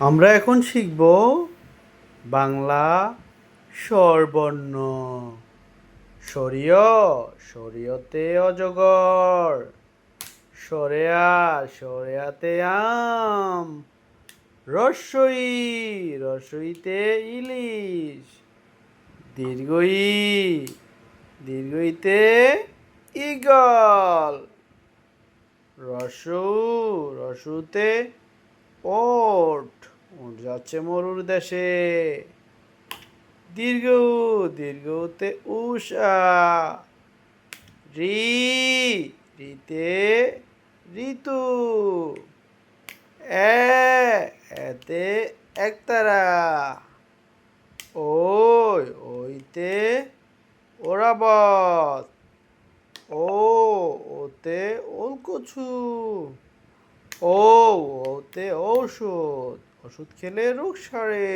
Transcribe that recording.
আমরা এখন শিখব বাংলা স্বরবর্ণ। সরিয় সরিয়তে অজগর। সরেয়া সরেয়াতে আম। রসই, রসইতে ইলিশ। দীর্ঘই, দীর্ঘইতে ইগল রসু, রসুতে ওট। উঠ যাচ্ছে মরুর দেশে। দীর্ঘ দীর্ঘতে উষা। রি, রিতে ঋতু। এতে একতারা। ওই, ওইতে ওরাবত। ও, ওতে ওলকচু। ও, ওতে ঔষধ। ওষুধ খেলে রোগ সারে।